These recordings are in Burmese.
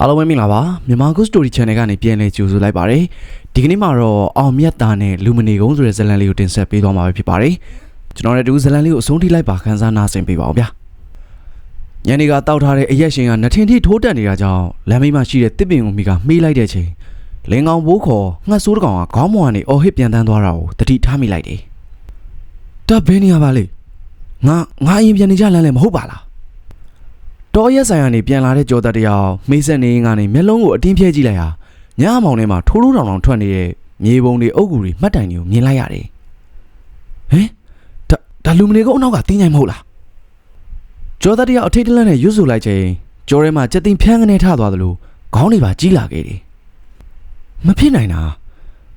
အားလုံးပဲမင်္ဂလာပါမြန်မာ Good Story Channel ကနေပြန်လည်ကြိုဆိုလိုက်ပါတယ်ဒီကနေ့မှာတော့အောင်မြတ်သားနဲ့လူမနေကုန်းဆိုတဲ့ဇာတ်လမ်းလေးကိုတင်ဆက်ပေးသွားမှာပဲဖြစ်ပါတယ်ကျွန်တော်လည်းဒီဇာတ်လမ်းလေးကိုအဆုံးထိလိုက်ပါခန်းစားနာဆင်ပေးပါအောင်ဗျာညနေကတောက်ထားတဲ့အရက်ရှင်ကနှထင်ထိထိုးတက်နေတာကြောင့်လမ်းမိမှာရှိတဲ့တစ်ပင်ကိုမိကမေးလိုက်တဲ့ချိန်လင်းကောင်ဘိုးခေါ်ငှက်ဆိုးတစ်ကောင်ကခေါင်းမော်ကနေအော်ဟစ်ပြန်တန်းသွားတာကိုတတိထားမိလိုက်တယ်တပ်ဘင်းနေရပါလေငါငါအရင်ပြန်နေကြလမ်းလည်းမဟုတ်ပါလား တော်ရက်ဆိုင်ကနေပြန်လာတဲ့ကြော်သက်တယောက်မိတ်ဆက်နေရင်ကနေမျက်လုံးကိုအတင်းဖြဲကြည့်လိုက်ဟာညအမောင်ထဲမှာထိုးထိုးတောင်တောင်ထွက်နေတဲ့မြေပုံတွေအုပ်ကူတွေမှတ်တိုင်တွေကိုမြင်လိုက်ရတယ်။ဟင်ဒါဒါလူမနေကအနောက်ကတင်းញိုင်မဟုတ်လား။ကြော်သက်တယောက်အထိတ်တလန့်နဲ့ရွတ်ဆိုလိုက်ချိန်ကြော်ထဲမှာစက်တင်ဖြန်းကနေထသွားသလိုခေါင်းတွေပါကြီးလာခဲ့တယ်။မဖြစ်နိုင်တာ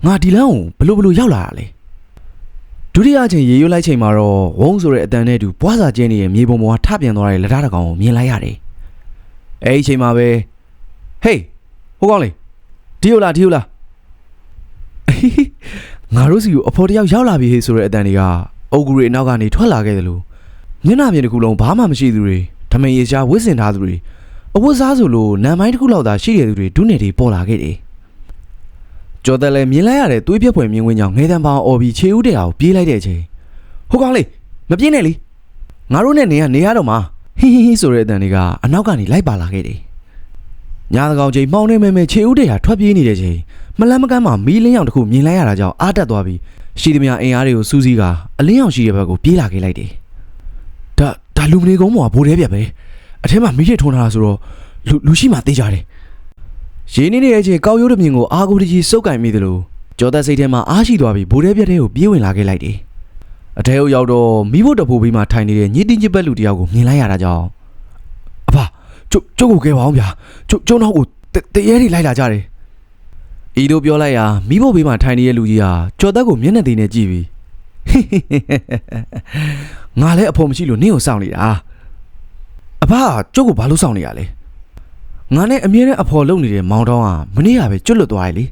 ငါဒီလမ်းကိုဘလို့ဘလို့ရောက်လာတာလဲ။ ဒုတိယအချိန်ရေရွတ်လိုက်ချိန်မှာတော့ဝုန်းဆိုတဲ့အတန်နဲ့အတူပွားစာကျင်းနေတဲ့မြေပုံပေါ်ကထပြန်သွားတဲ့လက်ထားတစ်ကောင်ကိုမြင်လိုက်ရတယ်။အဲဒီအချိန်မှာပဲဟေးဟိုကောင်လေးဒီဟုတ်လားဒီဟုတ်လားငါတို့စီကိုအဖော်တယောက်ရောက်လာပြီဟေးဆိုတဲ့အတန်တွေကအုတ်ဂူတွေအနောက်ကနေထွက်လာခဲ့တယ်လို့မျက်နှာပြင်တစ်ခုလုံးဘာမှမရှိသူတွေဓမင်ရေရှားဝစ်စင်ထားသူတွေအဝတ်စားဆိုလို့နံမိုင်းတစ်ခုလောက်သာရှိတဲ့သူတွေဒုနေတွေပေါ်လာခဲ့တယ်။ ကျော်တယ်လည်းမြင်လိုက်ရတဲ့သွေးပြက်ဖွယ်မြင်ကွင်းကြောင့်ငဲတံပေါင်းအော်ပြီးခြေဦးတဲ့အောင်ပြေးလိုက်တဲ့အချိန်ဟိုကောင်လေးမပြေးနဲ့လေငါတို့နဲ့နေရနေရတော့မှာဟင်းဟင်းဟင်းဆိုတဲ့အတန်တွေကအနောက်ကနေလိုက်ပါလာခဲ့တယ်။ညာတကောင်ချိန်မှောင်နေမဲမဲခြေဦးတဲ့ဟာထွက်ပြေးနေတဲ့ချိန်မလန်းမကန်းမှာမီးလင်းရောင်တစ်ခုမြင်လိုက်ရတာကြောင့်အားတက်သွားပြီးရှိသမျှအင်အားတွေကိုစူးစီးကအလင်းရောင်ရှိတဲ့ဘက်ကိုပြေးလာခဲ့လိုက်တယ်။ဒါဒါလူမနေကုန်းပေါ်ကဘိုးတဲပြက်ပဲအထက်မှာမီးရထုံထားတာဆိုတော့လူလူရှိမှတေးကြတယ်။ ရင်းနေတဲ့အချိန်ကောက်ရိုးတစ်မြင်ကိုအာကိုတကြီးစုပ်ကင်မိသလိုကြောသက်စိတ်ထဲမှာအားရှိသွားပြီးဘိုးတဲပြက်တဲ့ကိုပြေးဝင်လာခဲ့လိုက်တယ်။အထဲကိုရောက်တော့မိဖို့တဖိုးပြီးမှထိုင်နေတဲ့ညစ်တင်ချစ်ပက်လူတယောက်ကိုမြင်လိုက်ရတာကြောင့်အဖကျုပ်ကျုပ်ကိုကဲပါအောင်ဗျာကျုပ်ကျုံတော့ကိုတရဲတွေလိုက်လာကြတယ်ဤတို့ပြောလိုက်ရာမိဖို့ပြီးမှထိုင်နေတဲ့လူကြီးဟာကြော်သက်ကိုမျက်နှာသေးနဲ့ကြည့်ပြီးငါလည်းအဖို့မရှိလို့နင့်ကိုစောင့်နေတာအဖကျုပ်ကိုဘာလို့စောင့်နေရလဲ ငါနဲ့အမြဲတမ်းအဖို့လုံနေတဲ့မောင်တောင်းကမနေ့ကပဲကျွတ်လွတ်သွားရလေ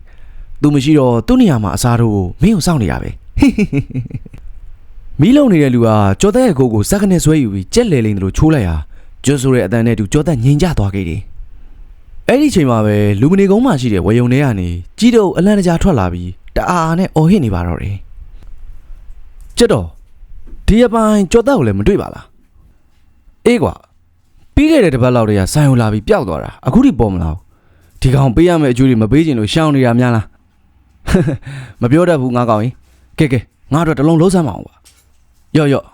သူမရှိတော့သူ့နေရာမှာအစားတို့ကိုမင်းကိုစောင့်နေရပဲမီးလုံနေတဲ့လူဟာကြောသက်ရဲ့ကိုယ်ကိုစက္ကနဲ့ဆွဲယူပြီးကြက်လေလိန်တို့ချိုးလိုက်ဟာကျွတ်ဆိုတဲ့အတန်နဲ့တူကြောသက်ငြိမ်ကျသွားခဲ့တယ်။အဲ့ဒီချိန်မှာပဲလူမနေကုန်းမှာရှိတဲ့ဝေယုံထဲကနေကြီးတော့အလန့်တကြားထွက်လာပြီးတအားအားနဲ့အော်ဟစ်နေပါတော့တယ်။ကျက်တော့ဒီအပိုင်းကြောသက်ကိုလည်းမတွေ့ပါလား။အေးကွာ ပြီးခဲ့တဲ့တစ်ပတ်လောက်တည်းကဆိုင်ကိုလာပြီးပျောက်သွားတာအခုထိပေါ်မလာဘူး။ဒီကောင်ပေးရမယ့်အကျိုးတွေမပေးချင်လို့ရှောင်နေတာများလား။မပြောတတ်ဘူးငါကောင်ရင်ကဲကဲငါတို့တစ်လုံးလုံးစမ်းမအောင်ပါရော့ရော့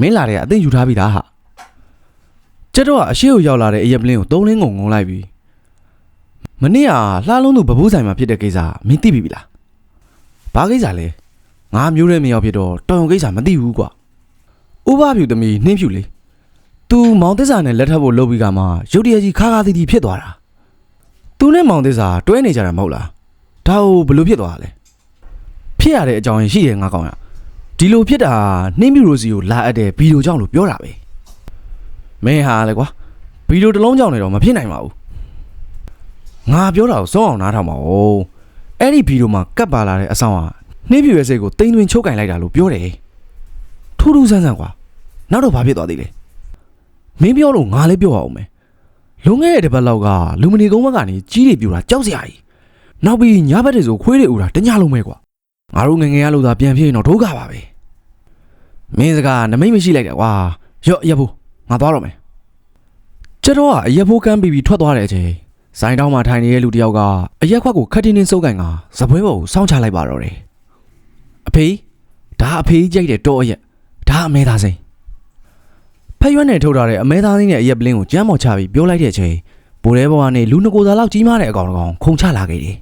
မင်းလာတယ်ကအသိယူထားပြီသားဟာကျက်တော့ကအရှိကိုရောက်လာတဲ့အရက်ပလင်းကိုသုံးလင်းငုံငုံလိုက်ပြီမနေ့ကလှလုံးသူဘဘူးဆိုင်မှာဖြစ်တဲ့ကိစ္စမင်းသိပြီလားဘာကိစ္စလဲငါမျိုးရဲမရောက်ဖြစ်တော့တော်ရုံကိစ္စမသိဘူးကွာဥပဖြူသမီးနှင်းဖြူလေ तू မောင်သစ္စာနဲ့လက်ထပ်ဖို့လုပ်ပြီးကမှရုတ်တရက်ကြီးခါခါသီးသီးဖြစ်သွားတာ तू နဲ့မောင်သစ္စာတွဲနေကြတာမဟုတ်လားဒါကိုဘယ်လိုဖြစ်သွားတာလဲဖြစ်ရတဲ့အကြောင်းရင်းရှိတယ်ငါကောင်ရဒီလိုဖြစ်တာနှင်းမြူရိုစီကိုလာအပ်တဲ့ဗီဒီယိုကြောင့်လို့ပြောတာပဲမင်းဟာလေကွာဗီဒီယိုတစ်လုံးကြောင့်လည်းတော့မဖြစ်နိုင်ပါဘူးငါပြောတာကိုစောအောင်နားထောင်ပါဦးအဲ့ဒီဗီဒီယိုမှာကတ်ပါလာတဲ့အဆောင်ဟာနှင်းပြူရဲ့စိတ်ကိုတိမ်သွင်းချုပ်ကင်လိုက်တာလို့ပြောတယ်ထူးထူးဆန်းဆန်းကွာနောက်တော့ဘာဖြစ်သွားသေးလဲ မင်းပြောလို့ငါလည်းပြောရအောင်မယ်လွန်ခဲ့တဲ့တစ်ပတ်လောက်ကလူမနီကုန်းဘက်ကနေကြီးတွေပြူတာကြောက်စရာကြီးနောက်ပြီးညဘက်တွေဆိုခွေးတွေဥတာတညလုံးပဲကွာငါတို့ငယ်ငယ်ရလို့သာပြန်ဖြစ်ရင်တော့ဒုက္ခပါပဲမင်းစကားနမိတ်မရှိလိုက်တယ်ကွာရော့ရက်ဖို့ငါသွားတော့မယ်ကျတော့ကအရက်ဖို့ကမ်းပြီးပြီးထွက်သွားတဲ့အချိန်ဇိုင်းတောင်းမှာထိုင်နေတဲ့လူတစ်ယောက်ကအရက်ခွက်ကိုခတ်တင်းတင်းစုပ်ကန်ကဇပွဲပေါ်ကိုစောင်းချလိုက်ပါတော့တယ်အဖေဒါအဖေကြီးကြိုက်တဲ့တော့အရက်ဒါအမဲသားစိန်ဖ က်ရွက်နဲ့ထုတ်ထားတဲ့အမဲသားစိန်ရဲ့အရက်ပလင်းကိုကြမ်းမော်ချပြီးပြောလိုက်တဲ့အချိန်ဘိုးရဲဘဝနဲ့လူနှစ်ကိုယ်သားလောက်ကြီးမားတဲ့အကောင်တစ်ကောင်ခုန်ချလာခဲ့တယ်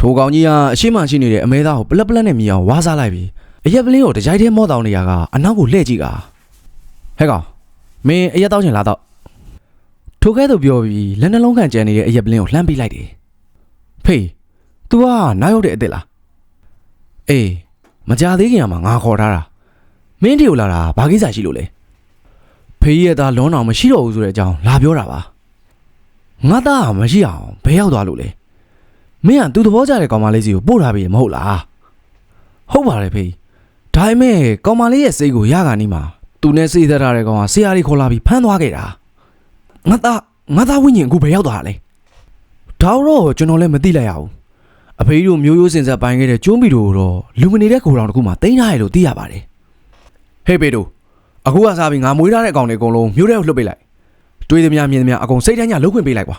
ထိုကောင်ကြီးကအရှိမရှိနေတဲ့အမဲသားကိုပလက်ပလက်နဲ့မြည်အောင်ဝါးစားလိုက်ပြီးအရက်ပလင်းကိုတကြိုက်တည်းမော့တောင်နေရကအနောက်ကိုလှည့်ကြည့်ကဟဲ့ကောင်မင်းအရက်တောက်ချင်လားတော့ထိုကဲ့သို့ပြောပြီးလက်နှလုံးခံကြံနေတဲ့အရက်ပလင်းကိုလှမ်းပေးလိုက်တယ်ဖေး तू ကနောက်ရောက်တဲ့အစ်စ်လားအေးမကြသေးခင်ကမှငါခေါ်ထားတာမင်းတီကိုလာတာဘာကိစ္စရှိလို့လဲ ဖေးရဲ့သားလွန်အောင်မရှိတော့ဘူးဆိုတဲ့အကြောင်းလာပြောတာပါငါသားကမရှိအောင်ဘယ်ရောက်သွားလို့လဲမင်းကသူသဘောကျတဲ့ကောင်မလေးစီကိုပို့ထားပြီမဟုတ်လားဟုတ်ပါတယ်ဖေးဒါပေမဲ့ကောင်မလေးရဲ့စိတ်ကိုရခါနီးမှာသူနဲ့စိတ်သက်ထားတဲ့ကောင်ကဆရာကြီးခေါ်လာပြီးဖမ်းသွားခဲ့တာငါသားငါသားဝိညာဉ်အခုဘယ်ရောက်သွားတာလဲဒါတော့ကျွန်တော်လည်းမသိလိုက်ရဘူးအဖေတို့မျိုးရိုးစင်ဆက်ပိုင်းခဲ့တဲ့ကျိုးမီတို့တော့လူမနေတဲ့ကိုယ်တော်တစ်ခုမှတိန်းထားရလို့သိရပါတယ်ဟေးပေတို့ အခုကစားပြီးငါမွေးထားတဲ့ကောင်တွေအကုန်လုံးမျိုးထဲကိုလှုပ်ပေးလိုက်တွေးသမျှမြင်သမျှအကုန်စိတ်တိုင်းညလှုပ်ခွင့်ပေးလိုက်ကွာ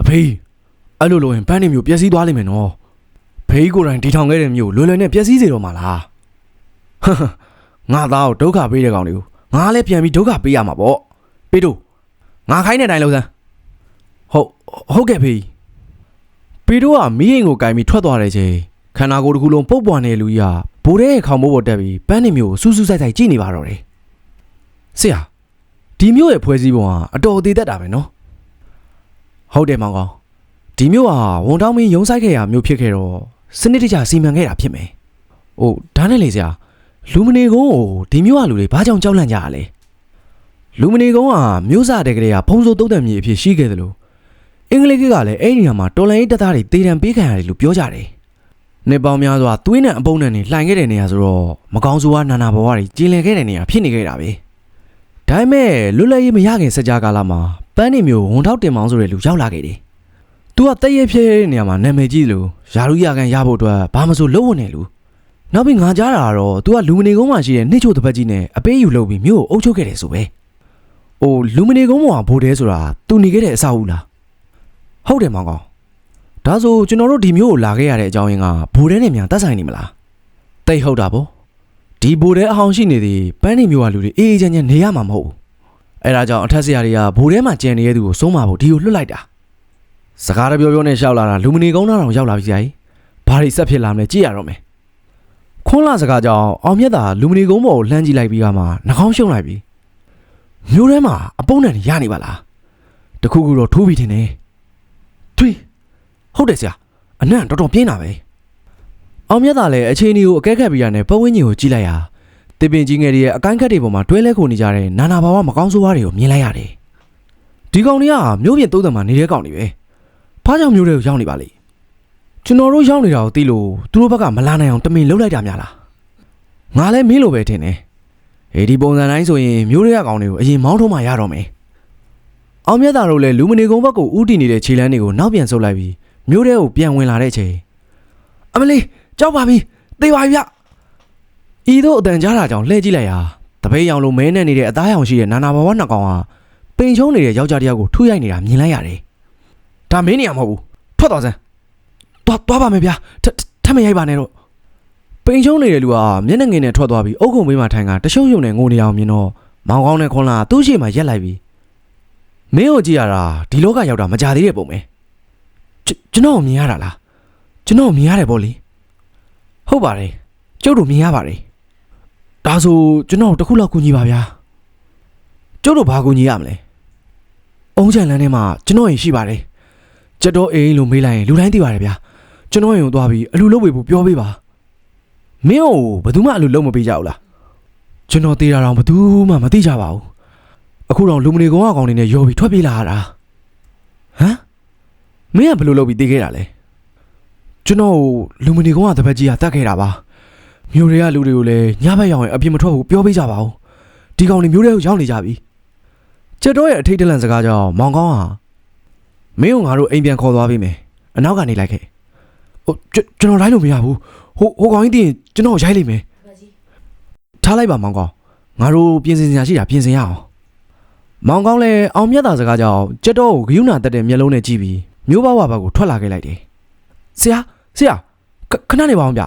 အဖေအဲ့လိုလိုရင်ပန်းနေမျိုးပျက်စီးသွားလိမ့်မယ်နော်ဖေးကိုယ်တိုင်ဒီထောင်ခဲ့တဲ့မျိုးလွယ်လွယ်နဲ့ပျက်စီးစေတော့မှာလားဟဟငါသားကိုဒုက္ခပေးတဲ့ကောင်တွေကိုငါလည်းပြန်ပြီးဒုက္ခပေးရမှာပေါ့ပေတို့ငါခိုင်းတဲ့အတိုင်းလုပ်စမ်းဟုတ်ဟုတ်ကဲ့ဖေးပီတိုကမီးရင်ကိုကင်ပြီးထွက်သွားတဲ့ချိန်ခန္ဓာကိုယ်တစ်ခုလုံးပုတ်ပွားနေလူကြီးက ဘိုးတဲ့ခေါင်းမိုးပေါ်တက်ပြီးပန်းနေမျိုးကိုစူးစူးဆိုင်ဆိုင်ကြည့်နေပါတော့တယ်။ဆရာဒီမျိုးရဲ့ဖွဲစည်းပုံကအတော်အသေးသက်တာပဲနော်။ဟုတ်တယ်မောင်ကောင်ဒီမျိုးကဝန်တောင်းမင်းရုံဆိုင်ခဲ့ရမျိုးဖြစ်ခဲ့တော့စနစ်တကျစီမံခဲ့တာဖြစ်မယ်။ဟုတ်ဒါနဲ့လေဆရာလူမနေကုန်းကိုဒီမျိုးကလူတွေဘာကြောင့်ကြောက်လန့်ကြရလဲ။လူမနေကုန်းကမျိုးစားတဲ့ကလေးကဖုံးစိုးတုတ်တံမြေအဖြစ်ရှိခဲ့တယ်လို့အင်္ဂလိပ်ကလည်းအဲ့ဒီနေရာမှာတော်လိုင်းရေးတပ်သားတွေတေတံပေးခံရတယ်လို့ပြောကြတယ်။ နေပေါင်းများစွာသွေးနဲ့အပုံနဲ့နေလှိုင်ခဲ့တဲ့နေရာဆိုတော့မကောင်းဆိုးဝါးနာနာဘဝတွေကျင်လည်ခဲ့တဲ့နေရာဖြစ်နေခဲ့တာပဲဒါပေမဲ့လွတ်လပ်ရေးမရခင်စကြာကာလမှာပန်းနေမျိုးဝန်ထောက်တင်မောင်းဆိုတဲ့လူရောက်လာခဲ့တယ်သူကတည့်ရဖြစ်တဲ့နေရာမှာနာမည်ကြီးလို့ယာရုရကန်ရဖို့အတွက်ဘာမှမဆိုလုပ်ဝင်နေလူနောက်ပြီးငါကြားတာကတော့သူကလူမနေကုန်းမှာရှိတဲ့နှိချိုတပတ်ကြီးနဲ့အပေးယူလုပ်ပြီးမြို့ကိုအုပ်ချုပ်ခဲ့တယ်ဆိုပဲအိုလူမနေကုန်းမှာဘိုးတဲဆိုတာသူနေခဲ့တဲ့အဆောက်အဦလားဟုတ်တယ်မောင်ကောင် ဒါဆိုကျွန်တော်တို့ဒီမျိုးကိုလာခဲ့ရတဲ့အကြောင်းရင်းကဘိုးတဲနဲ့မြန်တက်ဆိုင်နေမလားတိတ်ဟုတ်တာပေါ့ဒီဘိုးတဲအဟောင်းရှိနေသည်ပန်းနေမျိုးကလူတွေအေးအေးချမ်းချမ်းနေရမှာမဟုတ်ဘူးအဲ့ဒါကြောင့်အထက်ဆရာတွေကဘိုးတဲမှာကြံနေတဲ့သူကိုစိုးမှာဖို့ဒီကိုလွတ်လိုက်တာစကားတပြောပြောနဲ့ရှောက်လာတာလူမနေကောင်းတာတော့ရောက်လာပြီဆရာကြီးဘာတွေဆက်ဖြစ်လာမလဲကြည့်ရတော့မယ်ခွန်းလာစကားကြောင့်အောင်မြတ်သာလူမနေကုန်းပေါ်ကိုလှမ်းကြည့်လိုက်ပြီးကမှနှာခေါင်းရှုံလိုက်ပြီမျိုးထဲမှာအပုံနဲ့ရနေပါလားတခုခုတော့ထိုးပြီးထင်တယ်ထွေး ဟုတ်တယ်ဆရာအနံ့တော်တော်ပြင်းတာပဲအောင်မြတ်သာလည်းအချိန်ဒီကိုအကဲခတ်ပြီးရတဲ့ပတ်ဝန်းကျင်ကိုကြည့်လိုက်ရာတစ်ပင်ကြီးငယ်တွေရဲ့အကိုင်းခတ်တွေပေါ်မှာတွဲလဲခုန်နေကြတဲ့နာနာဘာဝမကောင်းဆိုးဝါးတွေကိုမြင်လိုက်ရတယ်ဒီကောင်တွေကမျိုးပြင်သုံးတံမှာနေတဲ့ကောင်တွေပဲဘာကြောင့်မျိုးတွေကိုရောက်နေပါလိမ့်ကျွန်တော်တို့ရောက်နေတာကိုသိလို့သူတို့ဘက်ကမလာနိုင်အောင်တမင်လှုပ်လိုက်တာများလားငါလည်းမင်းလိုပဲထင်တယ်ဟေးဒီပုံစံတိုင်းဆိုရင်မျိုးတွေကကောင်တွေကိုအရင်မောင်းထုံးမှရတော့မယ်အောင်မြတ်တာတို့လည်းလူမနေကုန်းဘက်ကိုဥတီနေတဲ့ခြေလမ်းတွေကိုနောက်ပြန်ဆုတ်လိုက်ပြီး မြို့ထဲကိုပြန်ဝင်လာတဲ့အချိန်အမလေးကြောက်ပါပြီသေပါပြီဗျဤတို့အတန်ကြားတာကြောင့်လှည့်ကြည့်လိုက်ရာတပည့်ရောင်လိုမဲနဲ့နေတဲ့အသားရောင်ရှိတဲ့နာနာဘဝနှစ်ကောင်ဟာပိန်ချုံးနေတဲ့ယောက်ျားတစ်ယောက်ကိုထုရိုက်နေတာမြင်လိုက်ရတယ်ဒါမင်းနေရမဟုတ်ဘူးထွက်သွားစမ်းသွားသွားပါမယ်ဗျာထထထပ်မရိုက်ပါနဲ့တော့ပိန်ချုံးနေတဲ့လူဟာမျက်နှာငယ်နဲ့ထွက်သွားပြီးအုတ်ခုံဘေးမှာထိုင်ကတရှုံရှုံနဲ့ငိုနေအောင်မြင်တော့မောင်ကောင်းနဲ့ခွန်လာသူ့ရှိမှရက်လိုက်ပြီးမင်းကိုကြည့်ရတာဒီလောကရောက်တာမကြသေးတဲ့ပုံပဲ ကျကျွန်တော်ကိုမြင်ရတာလားကျွန်တော်ကိုမြင်ရတယ်ပေါ့လေဟုတ်ပါတယ်ကျုပ်တို့မြင်ရပါတယ်ဒါဆိုကျွန်တော်တို့တစ်ခုလောက်ကူညီပါဗျာကျုပ်တို့ဘာကူညီရမလဲအုံးချန်လန်းထဲမှာကျွန်တော်ရင်ရှိပါတယ်ကျက်တော့အိမ်လို့မေးလိုက်ရင်လူတိုင်းသိပါတယ်ဗျာကျွန်တော်ရင်ကိုသွားပြီးအလူလုပ်ပေးဖို့ပြောပေးပါမင်းကိုဘယ်သူမှအလူလုပ်မပေးကြဘူးလားကျွန်တော်သေးတာတော့ဘယ်သူမှမသိကြပါဘူးအခုတော့လူမနေကောင်အကောင်နေနဲ့ရော်ပြီးထွက်ပြေးလာရတာဟမ် မင်းကဘယ်လိုလုပ်ပြီးတေးခဲ့တာလဲကျွန်တော်ကိုလူမနေကောင်ကတပတ်ကြီးကတတ်ခဲ့တာပါမျိုးတွေကလူတွေကိုလည်းညဘက်ရောက်ရင်အပြင်မထွက်ဘူးပြောပေးကြပါဦးဒီကောင်တွေမျိုးတွေကိုရောက်နေကြပြီချက်တော့ရဲ့အထိတ်တလန့်စကားကြောင့်မောင်ကောင်းဟာမင်းကငါတို့အိမ်ပြန်ခေါ်သွားပေးမယ်အနောက်ကနေလိုက်ခဲ့ဟိုကျွန်ကျွန်တော်လိုက်လို့မရဘူးဟိုဟိုကောင်ကြီးတည်ရင်ကျွန်တော်ကိုရိုက်လိုက်မယ်ထားလိုက်ပါမောင်ကောင်းငါတို့ပြင်ဆင်စရာရှိတာပြင်ဆင်ရအောင်မောင်ကောင်းလည်းအောင်မြတ်တာစကားကြောင့်ကြက်တော့ကိုဂယုဏတက်တဲ့မျက်လုံးနဲ့ကြည့်ပြီး မျိုးဘဝဘက်ကိုထွက်လာခဲ့လိုက်တယ်။ဆရာဆရာခခဏနေပါအောင်ဗျ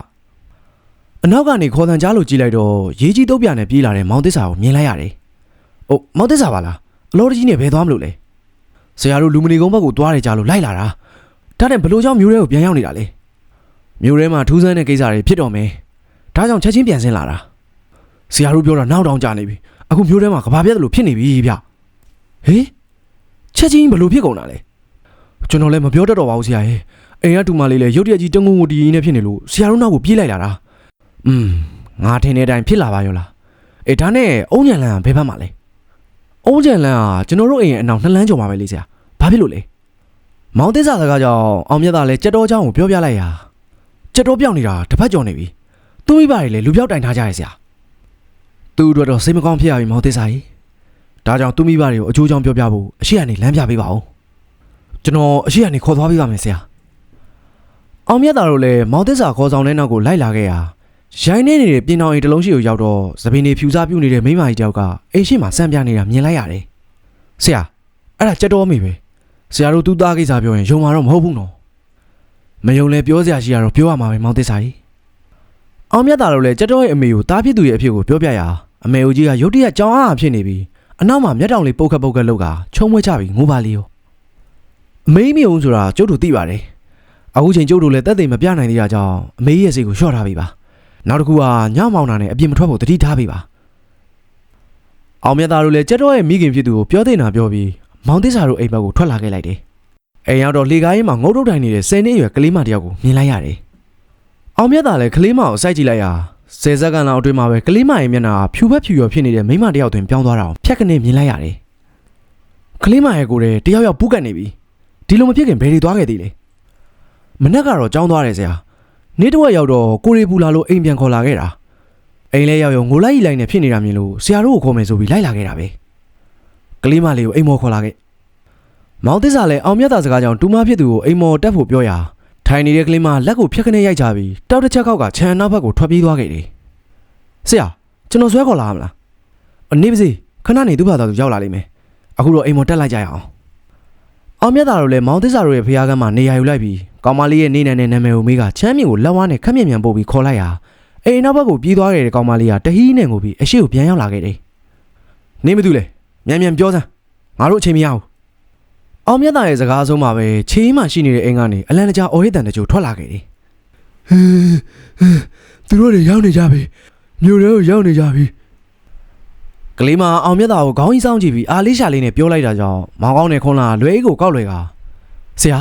။အနောက်ကနေခေါ်တန်ကြားလို့ကြည့်လိုက်တော့ရေးကြီးတုပ်ပြနဲ့ပြေးလာတဲ့မောင်သစ္စာကိုမြင်လိုက်ရတယ်။အိုမောင်သစ္စာပါလား။အလောတကြီးနဲ့ဘယ်သွားမလို့လဲ။ဆရာတို့လူမနေကုန်းဘက်ကိုသွားတယ်ကြားလို့လိုက်လာတာ။ဒါနဲ့ဘလို့ကြောင့်မျိုးတွေကိုပြန်ရောက်နေတာလဲ။မျိုးထဲမှာထူးဆန်းတဲ့ကိစ္စတွေဖြစ်တော့မယ်။ဒါကြောင့်ချက်ချင်းပြန်ဆင်းလာတာ။ဆရာတို့ပြောတာနောက်တောင်ကြနေပြီ။အခုမျိုးထဲမှာကဘာပြက်တယ်လို့ဖြစ်နေပြီဗျ။ဟေးချက်ချင်းဘလို့ဖြစ်ကုန်တာလဲ ကျွန်တော်လည်းမပြောတတ်တော့ပါဘူးဆရာရဲ့အိမ်ကတူမလေးလည်းရုတ်တရက်ကြီးတငုံငုံတီးနေဖြစ်နေလို့ဆရာတို့နောက်ကိုပြေးလိုက်လာတာอืมငါထင်တဲ့အတိုင်းဖြစ်လာပါရောလားအေးဒါနဲ့အုံးညံလန်ကဘယ်ဘက်မှာလဲအုံးညံလန်ကကျွန်တော်တို့အိမ်ရဲ့အနောက်နှစ်လမ်းကျော်မှာပဲလေဆရာဘာဖြစ်လို့လဲမောင်သစ္စာစကားကြောင့်အောင်မြတ်သားလည်းကြက်တော်เจ้าကိုပြောပြလိုက်ရာကြက်တော်ပြောင်းနေတာတစ်ဖက်ကျော်နေပြီသူမိဘတွေလည်းလူပြောက်တိုင်ထားကြရဲ့ဆရာသူ့အတွက်တော့စိတ်မကောင်းဖြစ်ရပြီမောင်သစ္စာကြီး ဒါကြောင့်သူမိဘတွေကိုအချိုးချောင်းပြောပြဖို့အရှိကနေလမ်းပြပေးပါဦး ကျွန်တော်အရှိကနေခေါ်သွားပေးပါမယ်ဆရာအောင်မြတ်သားတို့လည်းမောင်သစ္စာခေါ်ဆောင်တဲ့နောက်ကိုလိုက်လာခဲ့ရာရိုင်းနေနေတဲ့ပြင်တော်အိမ်တစ်လုံးရှိကိုရောက်တော့သပင်းတွေဖြူစားပြုတ်နေတဲ့မိန်းမကြီးတယောက်ကအိမ်ရှိမှစမ်းပြနေတာမြင်လိုက်ရတယ်ဆရာအဲ့ဒါကြက်တော်မိပဲဆရာတို့သူ့သားကိစ္စပြောရင်ယုံမှာတော့မဟုတ်ဘူးနော်မယုံလဲပြောစရာရှိရတော့ပြောရမှာပဲမောင်သစ္စာကြီးအောင်မြတ်သားတို့လည်းကြက်တော်ရဲ့အမေကိုတားဖြစ်သူရဲ့အဖြစ်ကိုပြောပြရာအမေဦးကြီးကရုတ်တရက်ကြောင်အားဖြစ်နေပြီးအနောက်မှာမျက်တောင်လေးပုတ်ခတ်ပုတ်ခတ်လောက်ကချုံမွေးချပြီးငိုပါလီရောအ မေမီအောင်ဆိုတာကျုပ်တို့သိပါတယ်အခုချိန်ကျုပ်တို့လည်းတက်သိမ်မပြနိုင်သေးတာကြောင့်အမေရဲ့စိတ်ကိုလျှော့ထားပြီပါနောက်တစ်ခုကညမောင်တာနဲ့အပြင်မထွက်ဖို့တတိထားပြီပါအောင်မြတ်သားတို့လည်းကြက်တော်ရဲ့မိခင်ဖြစ်သူကိုပြောတဲ့နာပြောပြီးမောင်သစ္စာတို့အိမ်ဘက်ကိုထွက်လာခဲ့လိုက်တယ်အိမ်ရောက်တော့လေကားရင်မှာငုတ်တုတ်တိုင်နေတဲ့ဆယ်နှစ်အရွယ်ကလေးမတစ်ယောက်ကိုမြင်လိုက်ရတယ်အောင်မြတ်သားလည်းကလေးမကိုစိုက်ကြည့်လိုက်ရာဆယ်စက္ကန့်လောက်အတွင်းမှာပဲကလေးမရဲ့မျက်နှာကဖြူဘက်ဖြူရောဖြစ်နေတဲ့မိန်းမတစ်ယောက်တွင်ပြောင်းသွားတာကိုဖြတ်ကနေမြင်လိုက်ရတယ်ကလေးမရဲ့ကိုယ်တည်းတယောက်ယောက်ပူးကတ်နေပြီ ဒီလိုမဖြစ်ခင်ဘယ်တွေသွားခဲ့သေးလဲမနက်ကတော့ကြောင်းသွားတယ်ဆရာနေ့တစ်ဝက်ရောက်တော့ကိုရီပူလာလို့အိမ်ပြန်ခေါ်လာခဲ့တာအိမ်လဲရောက်ရောငိုလိုက်ကြီးလိုက်နေဖြစ်နေတာမြင်လို့ဆရာတို့ကိုခေါ်မယ်ဆိုပြီးလိုက်လာခဲ့တာပဲကလေးမလေးကိုအိမ်မော်ခေါ်လာခဲ့မောင်သစ္စာလည်းအောင်မြတ်တာစကားကြောင့်တူမဖြစ်သူကိုအိမ်မော်တက်ဖို့ပြောရာထိုင်နေတဲ့ကလေးမလက်ကိုဖြတ်ခနဲ့ရိုက်ချပြီးတောက်တစ်ချက်ခောက်ကခြံနောက်ဘက်ကိုထွက်ပြေးသွားခဲ့တယ်ဆရာကျွန်တော်ဆွဲခေါ်လာမလားအနေပါစေခဏနေသူ့ဘာသာသူရောက်လာလိမ့်မယ်အခုတော့အိမ်မော်တက်လိုက်ကြရအောင် အောင်မြတ်တာတို့လည်းမောင်သစ္စာတို့ရဲ့ဖခင်ကမှနေရာယူလိုက်ပြီးကောင်မလေးရဲ့နေနံနဲ့နာမည်ကိုမေးကချမ်းမြင့်ကိုလက်ဝါးနဲ့ခက်မြင့်မြန်ပို့ပြီးခေါ်လိုက်ရာအိမ်နောက်ဘက်ကိုပြေးသွားခဲ့တဲ့ကောင်မလေးကတဟီးနဲ့ငိုပြီးအရှိကိုပြန်ရောက်လာခဲ့တယ်နေမသူလဲမြန်မြန်ပြောစမ်းငါတို့အချိန်မရဘူးအောင်မြတ်တာရဲ့စကားဆုံးမှာပဲချေးမှရှိနေတဲ့အိမ်ကနေအလန်တကြားအော်ဟစ်တန်တကြိုထွက်လာခဲ့တယ်သူတို့တွေရောက်နေကြပြီမြို့ထဲကိုရောက်နေကြပြီ ကလေးမအောင်မြတ်တာကိုခေါင်းကြီးစောင်းကြည့်ပြီးအာလေးရှာလေးနဲ့ပြောလိုက်တာကြောင့်မောင်ကောင်းနဲ့ခွန်လာလွဲအိတ်ကိုကောက်လွယ်ကဆရာ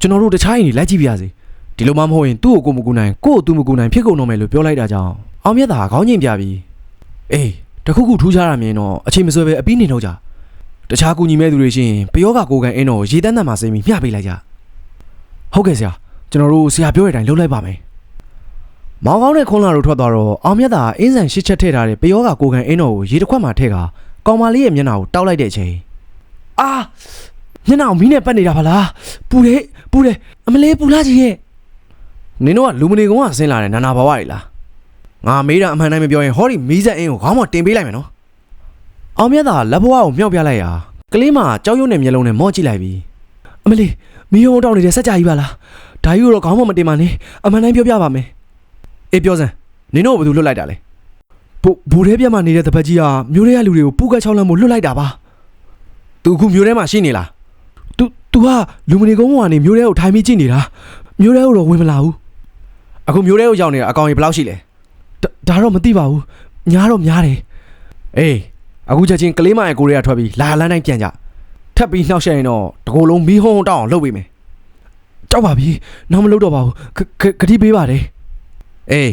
ကျွန်တော်တို့တခြားရင်ကြီးလိုက်ကြည့်ပြရစီဒီလိုမှမဟုတ်ရင်သူ့ကိုကိုမကူနိုင်ကို့ကိုသူမကူနိုင်ဖြစ်ကုန်တော့မယ်လို့ပြောလိုက်တာကြောင့်အောင်မြတ်တာကခေါင်းငိမ်ပြပြီးအေးတခုခုထူးခြားတာမြင်တော့အချိန်မဆွဲပဲအပြီးနေတော့ကြတခြားကူညီမဲ့သူတွေရှိရင်ပယောကကိုကန်အင်းတော်ကိုရေတန်းတန်းမှာစိမ့်ပြီးမျှပေးလိုက်ကြဟုတ်ကဲ့ဆရာကျွန်တော်တို့ဆရာပြောတဲ့အတိုင်းလုပ်လိုက်ပါမယ် မောင်ကောင်းတဲ့ခွန်လာတို့ထွက်သွားတော့အောင်မြတ်သာအင်းဆန်ရှစ်ချက်ထည့်ထားတဲ့ပယောကကိုကန်အင်းတော်ကိုရေတစ်ခွက်မှထည့်ကကောင်မလေးရဲ့မျက်နှာကိုတောက်လိုက်တဲ့အချိန်အာမျက်နှာကိုမီးနဲ့ပတ်နေတာပါလားပူတယ်ပူတယ်အမလေးပူလာကြီးရဲ့နင်တို့ကလူမနေကောင်ကဆင်းလာတဲ့နာနာဘဝတွေလားငါမေးတာအမှန်တိုင်းမပြောရင်ဟောဒီမီးဆက်အင်းကိုခေါင်းမတင်ပေးလိုက်မယ်နော်အောင်မြတ်သာလက်ဘဝကိုမြောက်ပြလိုက်ရာကလေးမကြောက်ရွံ့တဲ့မျက်လုံးနဲ့မော့ကြည့်လိုက်ပြီးအမလေးမီးဟုံးတောက်နေတဲ့စက်ကြကြီးပါလားဒါကြီးကိုတော့ခေါင်းမမတင်ပါနဲ့အမှန်တိုင်းပြောပြပါမယ် အေးပြောစမ်းနင်တို့ကဘာလို့လွတ်လိုက်တာလဲဘူဘူထဲပြတ်မှနေတဲ့တပတ်ကြီးကမျိုးတွေကလူတွေကိုပူကတ်ချောင်းလမ်းမို့လွတ်လိုက်တာပါသူအခုမျိုးထဲမှာရှိနေလား तू तू ကလူမနေကုန်းကနေမျိုးထဲကိုထိုင်ပြီးကြည့်နေတာမျိုးထဲကိုတော့ဝင်မလာဘူးအခုမျိုးထဲကိုရောက်နေတာအကောင်ကြီးဘယ်လောက်ရှိလဲဒါတော့မသိပါဘူးညားတော့များတယ်အေးအခုချက်ချင်းကလေးမရဲ့ကိုရီးယားထွက်ပြီးလာလန်းတိုင်းပြန်ကြထပ်ပြီးနှောက်ရှက်ရင်တော့တကိုယ်လုံးမီးဟုံးတောက်အောင်လုပ်ပေးမယ်ကြောက်ပါပြီနောက်မလုပ်တော့ပါဘူးခခခတိပေးပါတယ် အေး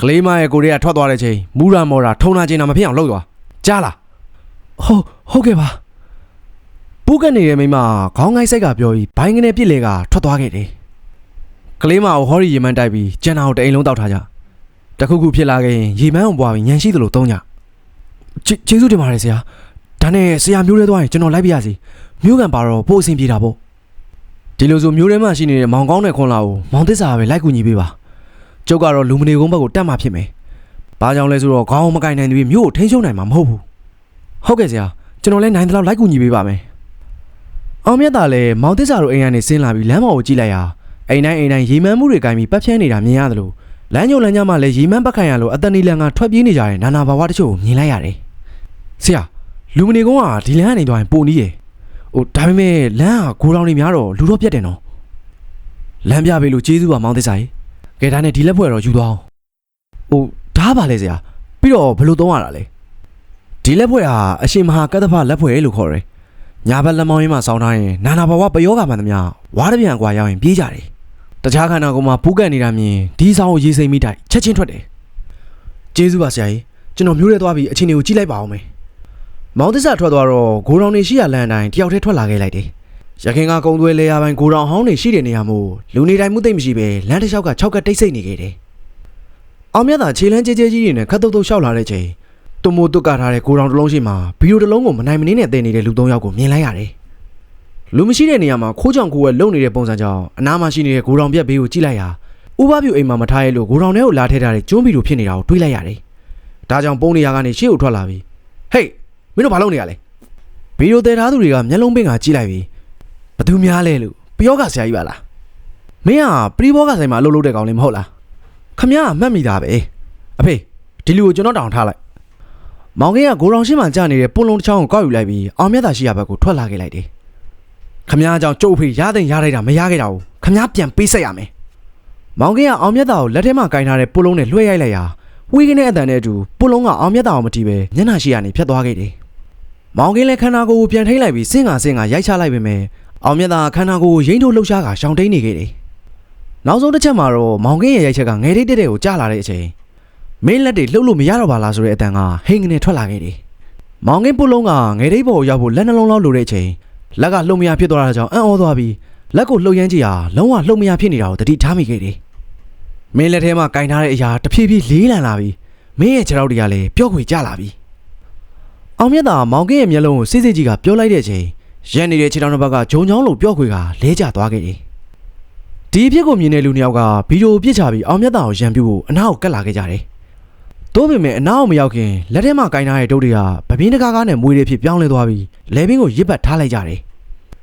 ကလေးမရဲ့ကိုရီးယားထွက်သွားတဲ့ချိန်မူရာမော်ရာထုံနာချင်းတာမဖြစ်အောင်လုပ်သွားကြားလားဟုတ်ဟုတ်ကဲ့ပါပူးကနေရဲ့မိမခေါင်းငိုက်စိတ်ကပြောပြီးဘိုင်းကနေပြစ်လေကထွက်သွားခဲ့တယ်ကလေးမကိုဟော်ရီရေမန်းတိုက်ပြီးကျန်တာကိုတအိမ်လုံးတောက်ထားကြတခုခုဖြစ်လာခဲ့ရင်ရေမန်းအောင်ပွားပြီးညံရှိသလိုသုံးကြကျေကျေးဇူးတင်ပါတယ်ဆရာဒါနဲ့ဆရာမျိုးရဲသွားရင်ကျွန်တော်လိုက်ပြရစီမျိုးကန်ပါတော့ပို့အဆင်ပြေတာပေါ့ဒီလိုဆိုမျိုးထဲမှာရှိနေတဲ့မောင်ကောင်းတဲ့ခွန်လာကိုမောင်သစ္စာပဲလိုက်ကူညီပေးပါ ကျုပ်ကတော့လူမနေကုန်းဘက်ကိုတက်မှဖြစ်မယ်။ဘာကြောင့်လဲဆိုတော့ခေါင်းမကင်နိုင်သေးပြီးမြို့ကိုထိန်းချုပ်နိုင်မှာမဟုတ်ဘူး။ဟုတ်ကဲ့ဆရာကျွန်တော်လည်းနိုင်တဲ့လောက်လိုက်ကူညီပေးပါမယ်။အောင်မြတ်တာလည်းမောင်သစ္စာတို့အိမ်ကနေဆင်းလာပြီးလမ်းပေါ်ကိုကြည့်လိုက်ရာအိမ်တိုင်းအိမ်တိုင်းရေမန်းမှုတွေကင်ပြီးပတ်ဖြန်းနေတာမြင်ရတယ်လို့လမ်းညိုလမ်းညမှာလည်းရေမန်းပတ်ခံရလို့အတန်နီလန်ကထွက်ပြေးနေကြတဲ့နာနာဘာဝတချို့ကိုမြင်လိုက်ရတယ်။ဆရာလူမနေကုန်းကဒီလမ်းကနေသွားရင်ပိုနီးရယ်။ဟိုဒါပေမဲ့လမ်းကဂိုးတောင်တွေများတော့လူတော့ပြတ်တယ်နော်။လမ်းပြပေးလို့ကျေးဇူးပါမောင်သစ္စာကြီး။ ကဲဒါနဲ့ဒီလက်ဖွဲ့တော့ယူသွားအောင်ဟိုဒါပါလေဆရာပြီးတော့ဘယ်လိုသုံးရတာလဲဒီလက်ဖွဲ့ဟာအရှင်မဟာကတ္တဖလက်ဖွဲ့လို့ခေါ်တယ်ညာဘက်လက်မောင်းရင်းမှာစောင်းထားရင်နာနာဘဝပယောဂမှန်သမျှဝါးတပြန်ကွာရောက်ရင်ပြေးကြတယ်တခြားခန္ဓာကိုယ်မှာပူးကန်နေတာမြင်ဒီဆောင်ကိုရေးစိမ့်မိတိုက်ချက်ချင်းထွက်တယ်ကျေးဇူးပါဆရာကြီးကျွန်တော်မျိုးရဲသွားပြီးအချင်းတွေကိုကြည့်လိုက်ပါအောင်မယ်မောင်သစ္စာထွက်သွားတော့ဂိုးတောင်နေရှိရလမ်းအတိုင်းတယောက်တည်းထွက်လာခဲ့လိုက်တယ် ရခင်ကကုံသွဲလဲရပိုင်းဂိုးတောင်ဟောင်းနေရှိတဲ့နေရာမို့လူနေတိုင်းမှုသိမ့်မရှိပဲလမ်းတစ်လျှောက်က၆ကတ်တိတ်ဆိတ်နေခဲ့တယ်အောင်မြတ်သာခြေလန်းကြဲကြဲကြီးတွေနဲ့ခတ်တုတ်တုတ်ရှောက်လာတဲ့ချိန်တုံမိုးတုတ်ကထားတဲ့ဂိုးတောင်တစ်လုံးရှိမှာဗီဒီယိုတစ်လုံးကိုမနိုင်မနှင်းနဲ့တင်နေတဲ့လူ၃ယောက်ကိုမြင်လိုက်ရတယ်လူမရှိတဲ့နေရာမှာခိုးကြောင်ကိုယ်ဝဲလုံနေတဲ့ပုံစံကြောင့်အနားမှာရှိနေတဲ့ဂိုရောင်ပြက်ဘေးကိုကြည့်လိုက်ရာဥပပြူအိမ်မှာမထားရဲလို့ဂိုရောင်ထဲကိုလာထည့်ထားတဲ့ကျွန်းဘီလိုဖြစ်နေတာကိုတွေးလိုက်ရတယ်။ဒါကြောင့်ပုံနေရာကနေရှေ့ကိုထွက်လာပြီးဟေးမင်းတို့ဘာလုပ်နေရလဲ။ဗီဒီယိုသယ်ထားသူတွေကမျက်လုံးပင်ကကြည့်လိုက်ပြီးဘ သူများလဲလို့ပျောကဆရာကြီးပါလား။မင်းကပရီဘောကဆိုင်မှာအလုပ်လုပ်တဲ့ကောင်လေးမဟုတ်လား။ခမရကမှတ်မိတာပဲ။အဖေဒီလူကိုကျွန်တော်တောင်ထားလိုက်။မောင်ကင်းကဂိုရောင်ရှင်းမှကြာနေတဲ့ပွန်လုံးတစ်ချောင်းကိုကောက်ယူလိုက်ပြီးအောင်မြတ်သာရှိရဘက်ကိုထွက်လာခဲ့လိုက်တယ်။ခမရကြောင့်ကျုပ်ဖေရတဲ့ရလိုက်တာမရခဲ့တာကိုခမရပြန်ပေးဆက်ရမယ်။မောင်ကင်းကအောင်မြတ်သာကိုလက်ထဲမှာကင်ထားတဲ့ပွန်လုံးနဲ့လွှဲရိုက်လိုက်ရာဝီကင်းတဲ့အတန်နဲ့အတူပွန်လုံးကအောင်မြတ်သာကိုမတီးပဲမျက်နှာရှိရနေဖြတ်သွားခဲ့တယ်။မောင်ကင်းလည်းခန္ဓာကိုယ်ကိုပြန်ထိလိုက်ပြီးစင်ကစင်ကရိုက်ချလိုက်ပေမဲ့ အောင်မြတ်သာခန္ဓာကိုယ်ကိုရိမ့်ထုတ်လှုပ်ရှားကရှောင်တိန်နေခဲ့တယ်။နောက်ဆုံးတစ်ချက်မှာတော့မောင်ကင်းရဲ့ရိုက်ချက်ကငယ်တိတ်တဲ့ကိုကြားလာတဲ့အချိန်မင်းလက်တွေလှုပ်လို့မရတော့ပါလားဆိုတဲ့အတန်ကဟိန်ကနေထွက်လာခဲ့တယ်။မောင်ကင်းပုတ်လုံးကငယ်တိတ်ပေါ်ကိုရောက်ဖို့လက်နှလုံးလောက်လိုတဲ့အချိန်လက်ကလှုပ်မရဖြစ်သွားတာကြောင့်အံ့ဩသွားပြီးလက်ကိုလှုပ်ရမ်းကြည့်ဟာလုံးဝလှုပ်မရဖြစ်နေတာကိုတတိထားမိခဲ့တယ်။မင်းလက်ထဲမှာကင်ထားတဲ့အရာတဖြည်းဖြည်းလေးလံလာပြီးမင်းရဲ့ခြေထောက်တွေကလည်းပျော့ခွေကျလာပြီ။အောင်မြတ်သာမောင်ကင်းရဲ့မျက်လုံးကိုစစ်စစ်ကြီးကပြောလိုက်တဲ့အချိန် ရက်နေတဲ့ခြေထောက်နှစ်ဘက်ကဂျုံချောင်းလိုပျော့ခွေကလဲကျသွားခဲ့တယ်။ဒီအဖြစ်ကိုမြင်တဲ့လူနှစ်ယောက်ကဗီဒီယိုပြစ်ချပြီးအောင်မြတ်သာကိုရန်ပြဖို့အနားကိုကတ်လာခဲ့ကြတယ်။သို့ပေမဲ့အနားကိုမရောက်ခင်လက်ထဲမှာကင်ထားတဲ့ဒုတ်တွေကဗပင်းတကားကားနဲ့မွေးတွေဖြစ်ပြောင်းလဲသွားပြီးလဲဘင်းကိုရစ်ပတ်ထားလိုက်ကြတယ်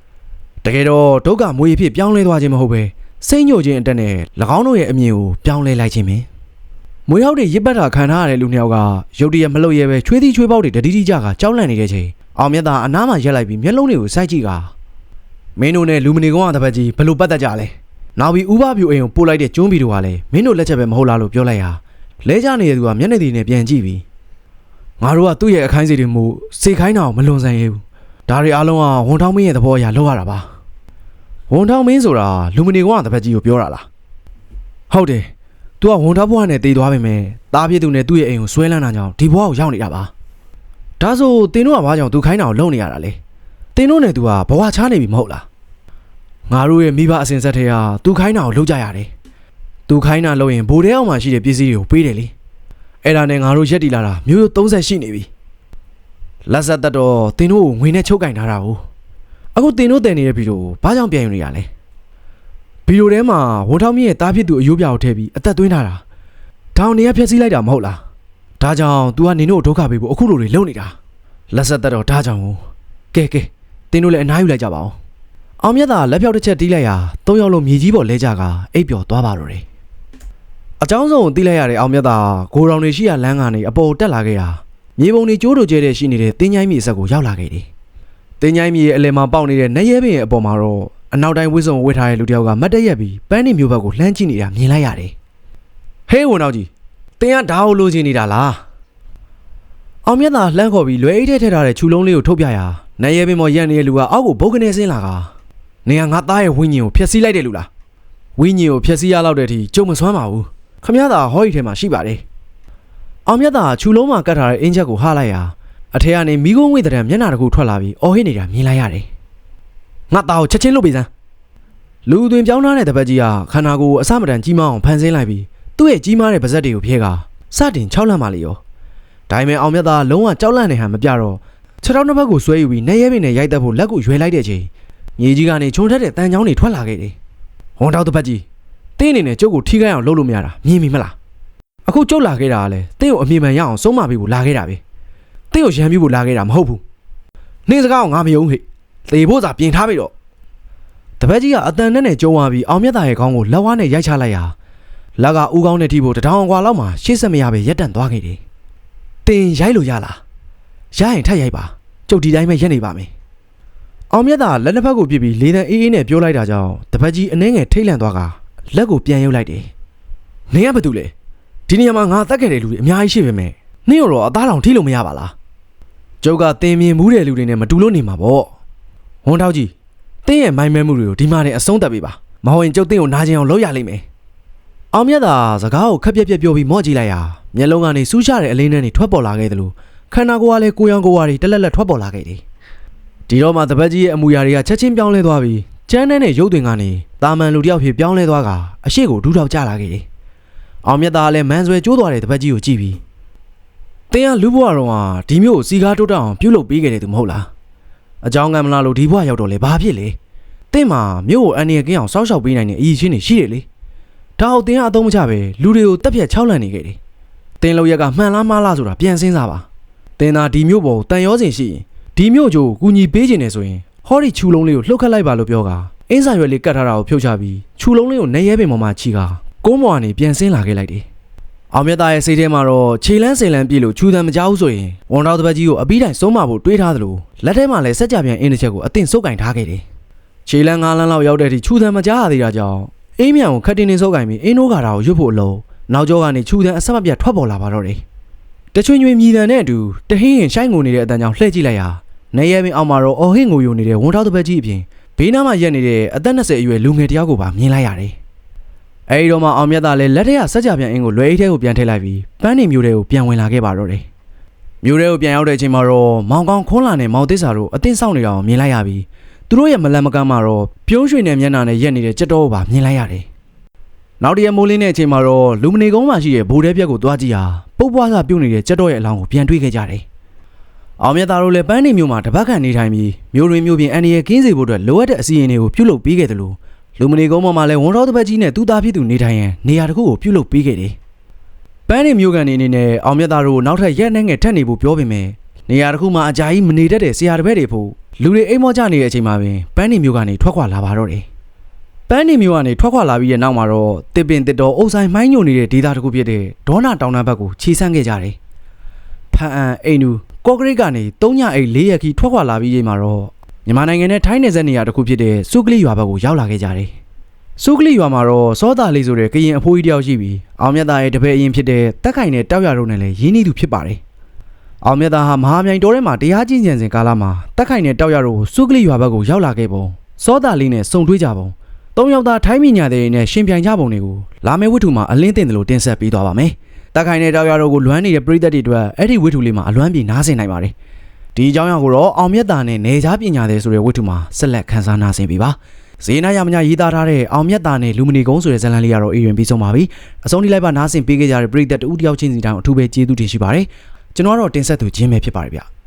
။တကယ်တော့ဒုတ်ကမွေးဖြစ်ပြောင်းလဲသွားခြင်းမဟုတ်ပဲစိတ်ညို့ခြင်းအတက်နဲ့၎င်းတို့ရဲ့အမြင်ကိုပြောင်းလဲလိုက်ခြင်းပဲ။မွေးဟောက်တွေရစ်ပတ်တာခံထားရတဲ့လူနှစ်ယောက်ကရုတ်တရက်မလုပ်ရဲပဲချွေးသီးချွေးပေါက်တွေတတိတိကြကကြောက်လန့်နေတဲ့ချိန် အောင်မြတ်သာအနားမှာရက်လိုက်ပြီးမျက်လုံးတွေကိုစိုက်ကြည့်ကမင်းတို့နဲ့လူမနေကောင်ကတပတ်ကြီးဘယ်လိုပတ်သက်ကြလဲ။နောက်ပြီးဥပပြူအိမ်ကိုပို့လိုက်တဲ့ကျွန်းဘီတို့ကလည်းမင်းတို့လက်ချက်ပဲမဟုတ်လားလို့ပြောလိုက်ရာလဲကြနေတဲ့သူကမျက်နှာတည်နဲ့ပြန်ကြည့်ပြီးငါတို့ကသူ့ရဲ့အခိုင်းစီတွေမို့စေခိုင်းတာကိုမလွန်ဆန်ရဘူး။ဒါတွေအားလုံးကဝန်ထောင်းမင်းရဲ့သဘောအရလောက်ရတာပါ။ဝန်ထောင်းမင်းဆိုတာလူမနေကောင်ကတပတ်ကြီးကိုပြောတာလား။ဟုတ်တယ်။ तू ကဝန်ထောင်းဘွားနဲ့တည်သွားပြီမဲ့တားပြည့်သူနဲ့သူ့ရဲ့အိမ်ကိုဆွဲလန်းတာကြောင့်ဒီဘွားကိုရောက်နေတာပါ။ ဒါဆိုတင်းတို့ကဘာကြောင့်သူခိုင်းတာကိုလုပ်နေရတာလဲတင်းတို့နဲ့သူကဘဝချနေပြီမဟုတ်လားငါတို့ရဲ့မိဘအစဉ်ဆက်ထဲဟာသူခိုင်းတာကိုလုပ်ကြရတယ်သူခိုင်းတာလုပ်ရင်ဘိုးတဲအောင်မှရှိတဲ့ပစ္စည်းတွေကိုပေးတယ်လေအဲ့ဒါနဲ့ငါတို့ရက်တီလာတာမျိုးရိုး30ရှိနေပြီလက်ဆက်သက်တော့တင်းတို့ကိုငွေနဲ့ချုပ်ကင်ထားတာကိုအခုတင်းတို့တင်နေတဲ့ဗီဒီယိုဘာကြောင့်ပြန်ယူနေရလဲဗီဒီယိုထဲမှာဝန်ထောင်းမြင့်ရဲ့တားဖြစ်သူအယိုးပြကိုထည့်ပြီးအသက်သွင်းထားတာထောင်နေရဖျက်ဆီးလိုက်တာမဟုတ်လား ဒါကြောင့် तू ကနင်တို့ဒုက္ခပေးဖို့အခုလိုတွေလုပ်နေတာလက်ဆက်သက်တော့ဒါကြောင့်ကဲကဲတင်းတို့လည်းအနားယူလိုက်ကြပါအောင်အောင်မြတ်သာလက်ဖြောက်တစ်ချက်တီးလိုက်ရာသုံးယောက်လုံးမြေကြီးပေါ်လဲကြကအိပ်ပျော်သွားပါတော့တယ်အကြောင်းဆုံးတီးလိုက်ရတဲ့အောင်မြတ်သာဂိုရောင်တွေရှိရာလမ်းကနေအပေါ်တက်လာခဲ့ရာမြေပုံတွေကျိုးတို့ကျဲတဲ့ရှိနေတဲ့တင်းချိုင်းမြေအဆက်ကိုရောက်လာခဲ့တယ်တင်းချိုင်းမြေရဲ့အလယ်မှာပေါက်နေတဲ့နရဲပင်ရဲ့အပေါ်မှာတော့အနောက်တိုင်းဝိစုံဝှက်ထားတဲ့လူတယောက်ကမတ်တက်ရက်ပြီးပန်းနေမျိုးဘက်ကိုလှမ်းကြည့်နေတာမြင်လိုက်ရတယ်ဟေးဝန်တော်ကြီး တင်းကဓာတ်ကိုလိုချင်နေတာလား။အောင်မြတ်သာလှမ်းခေါ်ပြီးလွယ်အိတ်ထဲထည့်ထားတဲ့ခြူလုံးလေးကိုထုတ်ပြရာနရဲပင်ပေါ်ရက်နေတဲ့လူကအောက်ကိုဘုတ်ကနေဆင်းလာကနေကငါသားရဲ့ဝိညာဉ်ကိုဖျက်ဆီးလိုက်တယ်လူလား။ဝိညာဉ်ကိုဖျက်ဆီးရလောက်တဲ့အထိကြုံမစွမ်းပါဘူး။ခမရသာဟောဒီထဲမှာရှိပါတယ်။အောင်မြတ်သာခြူလုံးမှာကတ်ထားတဲ့အင်းချက်ကိုဟားလိုက်ရာအထက်ကနေမိကုံးဝိတဲ့မျက်နှာတစ်ခုထွက်လာပြီးအော်ဟစ်နေတာမြင်လိုက်ရတယ်။ငါသားကိုချက်ချင်းလွတ်ပေးစမ်း။လူအသွင်ပြောင်းထားတဲ့တပတ်ကြီးကခန္ဓာကိုယ်ကိုအစမတန်ကြီးမားအောင်ဖန်ဆင်းလိုက်ပြီး သူ့ရဲ့ကြီးမားတဲ့ပါဇက်တွေကိုဖျဲကစတင်၆လန့်ပါလေရော။ဒါပေမဲ့အောင်မြတ်သာလုံးဝကြောက်လန့်နေဟန်မပြတော့ခြေထောက်နှစ်ဖက်ကိုဆွဲယူပြီးနေရဲပင်နဲ့ရိုက်တက်ဖို့လက်ကိုရွယ်လိုက်တဲ့ချိန်မြေကြီးကနေခြုံထက်တဲ့တန်ချောင်းတွေထွက်လာခဲ့တယ်။ဝန်တောက်တပတ်ကြီးတင်းအနေနဲ့ကျုပ်ကိုထိခိုက်အောင်လုပ်လို့မရတာမြင်ပြီမလား။အခုကျုပ်လာခဲ့တာကလည်းတင်းကိုအမြင်မှန်ရအောင်ဆုံးမပေးဖို့လာခဲ့တာပဲ။တင်းကိုရမ်းပြဖို့လာခဲ့တာမဟုတ်ဘူး။နေစကားကိုငါမယုံဟဲ့။သေဖို့စာပြင်ထားပြီတော့။တပတ်ကြီးကအတန်နဲ့နဲ့ကျုံသွားပြီးအောင်မြတ်သားရဲ့ခေါင်းကိုလက်ဝါးနဲ့ရိုက်ချလိုက်ရာ လက်ကဦးကောင်းတဲ့ထိဖို့တထောင်ကွာလောက်မှရှေ့ဆက်မရပဲရက်တန့်သွားခဲ့တယ်။တင်ရိုက်လို့ရလား။ရရင်ထပ်ရိုက်ပါ။ကျုပ်ဒီတိုင်းပဲရက်နေပါမယ်။အောင်မြတ်သာလက်နှစ်ဖက်ကိုပြစ်ပြီးလေတံအေးအေးနဲ့ပြောလိုက်တာကြောင့်တပတ်ကြီးအနှဲငယ်ထိတ်လန့်သွားကလက်ကိုပြန်ရုပ်လိုက်တယ်။နင်ကဘာတူလဲ။ဒီနေရာမှာငါတက်ခဲ့တဲ့လူတွေအများကြီးရှိပေမဲ့နင့်ရောအသားတောင်ထိလို့မရပါလား။ကျုပ်ကတင်မြင်မှုတဲ့လူတွေနဲ့မတူလို့နေမှာပေါ့။ဝန်ထောက်ကြီးတင်းရဲ့မိုင်းမဲမှုတွေကိုဒီမှာနဲ့အဆုံးသတ်ပေးပါ။မဟုတ်ရင်ကျုပ်တင်းကိုနာကျင်အောင်လုပ်ရလိမ့်မယ်။ အောင်မြတ်သာစကားကိုခက်ပြက်ပြက်ပြောပြီးမော့ကြည့်လိုက်ရာမျက်လုံးကနေစူးရှတဲ့အလင်းနဲ့နေထွက်ပေါ်လာခဲ့တယ်လို့ခန္ဓာကိုယ်ကလည်းကိုယ်ရောင်ကိုယ်ဝါတွေတက်လက်လက်ထွက်ပေါ်လာခဲ့တယ်။ဒီတော့မှတပတ်ကြီးရဲ့အမူအရာတွေကချက်ချင်းပြောင်းလဲသွားပြီးကျန်းတဲ့နဲ့ရုပ်သွင်းကနေတာမန်လူတစ်ယောက်ဖြစ်ပြောင်းလဲသွားကအရှိကိုဒူးထောက်ကျလာခဲ့တယ်။အောင်မြတ်သားလည်းမန်ဆွဲကျိုးသွားတဲ့တပတ်ကြီးကိုကြည့်ပြီးတင်းကလူဘွားတော်ကဒီမျိုးကိုစီကားတိုးတက်အောင်ပြုတ်လုပ်ပေးခဲ့တယ်သူမဟုတ်လား။အကြောင်းကံမလားလို့ဒီဘဝရောက်တော့လေဘာဖြစ်လဲတင့်မှာမြို့ကိုအန်ဒီရကင်းအောင်စောက်ရှောက်ပေးနိုင်တဲ့အရေးချင်းတွေရှိတယ်လေ ဒါအောင်တင်းကအသုံးမချပဲလူတွေကိုတက်ပြက်ချောက်လန့်နေခဲ့တယ်တင်းလောက်ရက်ကမှန်လားမှားလားဆိုတာပြန်စင်းစားပါတင်းသာဒီမြို့ပေါ်ကိုတန်ရောစင်ရှိရင်ဒီမြို့ချိုကိုကူညီပေးခြင်းနေဆိုရင်ဟောဒီချူလုံးလေးကိုလှုပ်ခတ်လိုက်ပါလို့ပြောကအင်းစာရွက်လေးကတ်ထားတာကိုဖြုတ်ချပြီးချူလုံးလေးကိုနေရဲပင်ပေါ်မှာချီကကုန်းပေါ်ကနေပြန်ဆင်းလာခဲ့လိုက်တယ်အောင်မြတ်သားရဲ့စိတ်ထဲမှာတော့ခြေလန်းစိန်လန်းပြည့်လို့ချူတံမကြောက်ဆိုရင်ဝန်တော်တပတ်ကြီးကိုအပြီးတိုင်ဆုံးမဖို့တွေးထားသလိုလက်ထဲမှာလည်းစက်ကြပြန်အင်းတစ်ချက်ကိုအသင့်စုပ်ကင်ထားခဲ့တယ်ခြေလန်းငါးလန်းလောက်ရောက်တဲ့အထိချူတံမကြားရသေးတာကြောင့် အင်းမြန်ကိုခတ်တင်းနေစုပ်ကင်ပြီးအင်းနိုးကာတာကိုရွတ်ဖို့အလုံးနောက်ကျောကနေချူတံအဆက်မပြတ်ထွက်ပေါ်လာပါတော့တယ်တချွင်ချွင်မြည်တံနဲ့အတူတဟင်းရင်ရှိုင်းငုံနေတဲ့အတန်းကြောင့်လှည့်ကြည့်လိုက်ရာနေရဲပင်အောက်မှာတော့အော်ဟင်းငိုယိုနေတဲ့ဝန်တော်တပတ်ကြီးအပြင်ဘေးနားမှာရက်နေတဲ့အသက်20အရွယ်လူငယ်တယောက်ကိုပါမြင်လိုက်ရတယ်။အဲဒီတော့မှအောင်မြတ်သားလည်းလက်ထက်ကစက်ကြပြန်အင်းကိုလွယ်အိတ်ထဲကိုပြန်ထည့်လိုက်ပြီးပန်းနေမျိုးတွေကိုပြန်ဝင်လာခဲ့ပါတော့တယ်။မျိုးတွေကိုပြန်ရောက်တဲ့အချိန်မှာတော့မောင်ကောင်ခွန်းလာနဲ့မောင်သစ္စာတို့အသင်းဆောင်နေတာကိုမြင်လိုက်ရပြီး သူတို့ရဲ့မလန်မကမ်းမှာတော့ပြုံးရွှေနဲ့မျက်နှာနဲ့ရက်နေတဲ့ကြက်တော်ကိုပါမြင်လိုက်ရတယ်။နောက်တရက်မိုးလင်းတဲ့အချိန်မှာတော့လူမနေကုန်းမှာရှိတဲ့ဘိုးတဲပြက်ကိုတွားကြည့်ဟာပုတ်ပွားကပြုတ်နေတဲ့ကြက်တော်ရဲ့အလောင်းကိုပြန်တွေ့ခဲ့ကြတယ်။အောင်မြတ်သားတို့လည်းပန်းနေမျိုးမှာတပတ်ခန့်နေထိုင်ပြီးမျိုးရင်းမျိုးပြင်အန်ဒီရဲ့ကင်းစီဖို့အတွက်လိုအပ်တဲ့အစီအရင်တွေကိုပြုလုပ်ပေးခဲ့တယ်လို့လူမနေကုန်းပေါ်မှာလည်းဝန်တော်တစ်ပတ်ကြီးနဲ့သူ့သားဖြစ်သူနေထိုင်ရန်နေရာတစ်ခုကိုပြုလုပ်ပေးခဲ့တယ်။ပန်းနေမျိုးကန်နေအနေနဲ့အောင်မြတ်သားတို့နောက်ထပ်ရက်နှဲငယ်ထက်နေဖို့ပြောပေမဲ့နေရာတစ်ခုမှာအကြာကြီးမနေတတ်တဲ့ဆရာတစ်ပည့်တွေဖို့ လူတွေအိမ်မောကြနေတဲ့အချိန်မှာပင်ပန်းနေမျိုးကနေထွက်ခွာလာပါတော့တယ်။ပန်းနေမျိုးကနေထွက်ခွာလာပြီးတဲ့နောက်မှာတော့တစ်ပင်တစ်တော်အုပ်ဆိုင်မိုင်းညိုနေတဲ့ဒေသတစ်ခုဖြစ်တဲ့ဒေါနာတောင်တန်းဘက်ကိုခြေဆန့်ခဲ့ကြတယ်။ဖန်အန်အိမ်နူကော့ဂရိတ်ကနေ၃ညအိတ်၄ရက်ခီထွက်ခွာလာပြီးချိန်မှာတော့မြန်မာနိုင်ငံနဲ့ထိုင်းနယ်စပ်နေရာတစ်ခုဖြစ်တဲ့စုကလီရွာဘက်ကိုရောက်လာခဲ့ကြတယ်။စုကလီရွာမှာတော့စောတာလေးဆိုတဲ့ကရင်အဖိုးကြီးတယောက်ရှိပြီးအောင်မြတ်သားရဲ့တပည့်အရင်ဖြစ်တဲ့တက်ခိုင်နဲ့တောက်ရတို့နဲ့လည်းရင်းနှီးသူဖြစ်ပါတယ်။ အောင်မြတ်သားဟာမဟာမြိုင်တော်ထဲမှာတရားကျင့်ကြံစဉ်ကာလမှာတက်ခိုင်နဲ့တောက်ရတို့ကိုစုကလီရွာဘက်ကိုရောက်လာခဲ့ပုံစောတာလေးနဲ့စုံတွေ့ကြပုံသုံးယောက်သားထိုင်းမိညာတဲ့နဲ့ရှင်ပြိုင်ကြပုံတွေကိုလာမယ့်ဝတ္ထုမှာအလင်းတင်တယ်လို့တင်ဆက်ပေးသွားပါမယ်။တက်ခိုင်တဲ့တောက်ရတော့ကိုလွမ်းနေတဲ့ပရိသတ်တွေအတွက်အဲ့ဒီဝိထုလေးမှာအလွမ်းပြေနားဆင်နိုင်ပါတယ်။ဒီအကြောင်းအရာကိုတော့အောင်မြတ်တာနဲ့နေကြားပညာတဲ့ဆိုတဲ့ဝိထုမှာဆက်လက်ခန်းစားနာဆင်ပေးပါ။ဇေနာရမညာရေးသားထားတဲ့အောင်မြတ်တာနဲ့လူမနီကုန်းဆိုတဲ့ဇာတ်လမ်းလေးကတော့အေးရင်ပြီးဆုံးပါပြီ။အဆုံးထိလိုက်ပါနားဆင်ပေးခဲ့ကြတဲ့ပရိသတ်တူတယောက်ချင်းစီတိုင်းအထူးပဲကျေးဇူးတင်ရှိပါတယ်။ ကျွန်တော်ကတော့တင်ဆက်သူချင်းပဲဖြစ်ပါတယ်ဗျ။